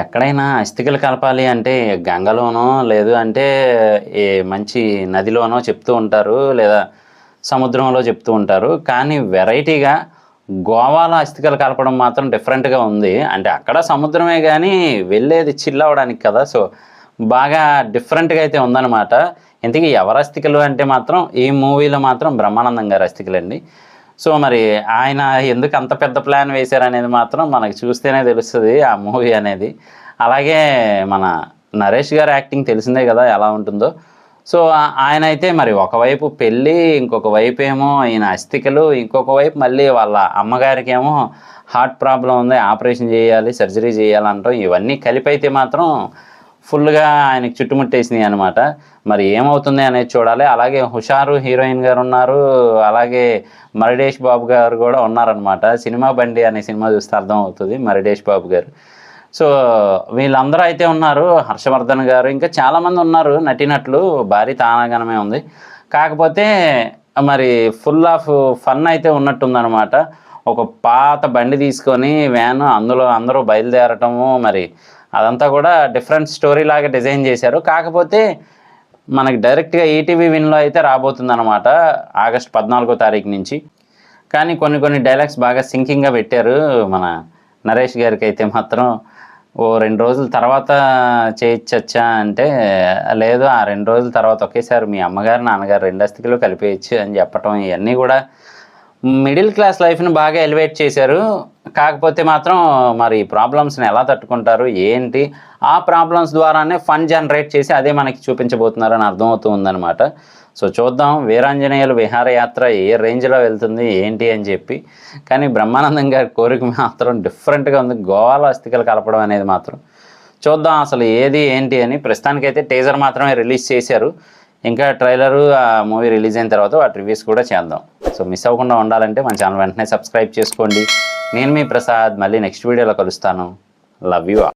ఎక్కడైనా అస్థికలు కలపాలి అంటే గంగలోనో లేదు అంటే ఏ మంచి నదిలోనో చెప్తూ ఉంటారు లేదా సముద్రంలో చెప్తూ ఉంటారు. కానీ వెరైటీగా గోవాలో అస్థికలు కలపడం మాత్రం డిఫరెంట్గా ఉంది. అంటే అక్కడ సముద్రమే కానీ వెళ్ళేది చిల్ అవ్వడానికి కదా. సో బాగా డిఫరెంట్గా అయితే ఉందన్నమాట. ఇంతకీ ఎవరు అస్థికలు అంటే మాత్రం ఈ మూవీలో మాత్రం బ్రహ్మానందం గారి అస్థికలండి. సో మరి ఆయన ఎందుకు అంత పెద్ద ప్లాన్ వేశారనేది మాత్రం మనకు చూస్తేనే తెలుస్తుంది ఆ మూవీ అనేది. అలాగే మన నరేష్ గారి యాక్టింగ్ తెలిసిందే కదా ఎలా ఉంటుందో. సో ఆయన అయితే మరి ఒకవైపు పెళ్ళి ఇంకొక వైపు ఏమో ఈయన అస్థికలు ఇంకొక వైపు మళ్ళీ వాళ్ళ అమ్మగారికి ఏమో హార్ట్ ప్రాబ్లం ఉంది ఆపరేషన్ చేయాలి సర్జరీ చేయాలంటాం ఇవన్నీ కలిపి అయితే మాత్రం ఫుల్గా ఆయనకి చుట్టుముట్టేసినాయి అనమాట మరి ఏమవుతుంది అనేది చూడాలి. అలాగే హుషారు హీరోయిన్ గారు ఉన్నారు. అలాగే మరిడేష్ బాబు గారు కూడా ఉన్నారనమాట సినిమా బండి అనే సినిమా చూస్తే అర్థం అవుతుంది మరిడేష్ బాబు గారు. సో వీళ్ళందరూ అయితే ఉన్నారు. హర్షవర్ధన్ గారు ఇంకా చాలామంది ఉన్నారు నటినట్లు. భారీ తానాగనమే ఉంది. కాకపోతే మరి ఫుల్ ఆఫ్ ఫన్ అయితే ఉన్నట్టుందనమాట ఒక పాత బండి తీసుకొని వ్యాన్ అందులో అందరూ బయలుదేరటము మరి అదంతా కూడా డిఫరెంట్ స్టోరీ లాగా డిజైన్ చేశారు. కాకపోతే మనకి డైరెక్ట్గా ఈటీవీ విన్లో అయితే రాబోతుంది అనమాట ఆగస్ట్ పద్నాలుగో తారీఖు నుంచి. కానీ కొన్ని కొన్ని డైలాగ్స్ బాగా సింకింగ్గా పెట్టారు మన నరేష్ గారికి అయితే మాత్రం. ఓ రెండు రోజుల తర్వాత చేయొచ్చా అంటే లేదు ఆ రెండు రోజుల తర్వాత ఒకేసారి మీ అమ్మగారు నాన్నగారు రెండు అస్థికలు కలిపేయచ్చు అని చెప్పటం ఇవన్నీ కూడా మిడిల్ క్లాస్ లైఫ్ని బాగా ఎలివేట్ చేశారు. కాకపోతే మాత్రం మరి ప్రాబ్లమ్స్ని ఎలా తట్టుకుంటారు ఏంటి? ఆ ప్రాబ్లమ్స్ ద్వారానే ఫండ్ జనరేట్ చేసి అదే మనకి చూపించబోతున్నారని అర్థమవుతూ ఉందన్నమాట. సో చూద్దాం. వీరాంజనేయులు విహారయాత్ర ఏ రేంజ్లో వెళ్తుంది ఏంటి అని చెప్పి. కానీ బ్రహ్మానందం గారి కోరిక మాత్రం డిఫరెంట్గా ఉంది. గోవాలో అస్థికలు కలపడం అనేది మాత్రం. చూద్దాం అసలు ఏది ఏంటి అని. ప్రస్తుతానికైతే టీజర్ మాత్రమే రిలీజ్ చేశారు. ఇంకా ట్రైలరు ఆ మూవీ రిలీజ్ అయిన తర్వాత వాటి రివ్యూస్ కూడా చేద్దాం. సో మిస్ అవ్వకుండా ఉండాలంటే మన ఛానల్ వెంటనే సబ్స్క్రైబ్ చేసుకోండి. నేను మీ ప్రసాద్. మళ్ళీ నెక్స్ట్ వీడియోలో కలుస్తాను. Love you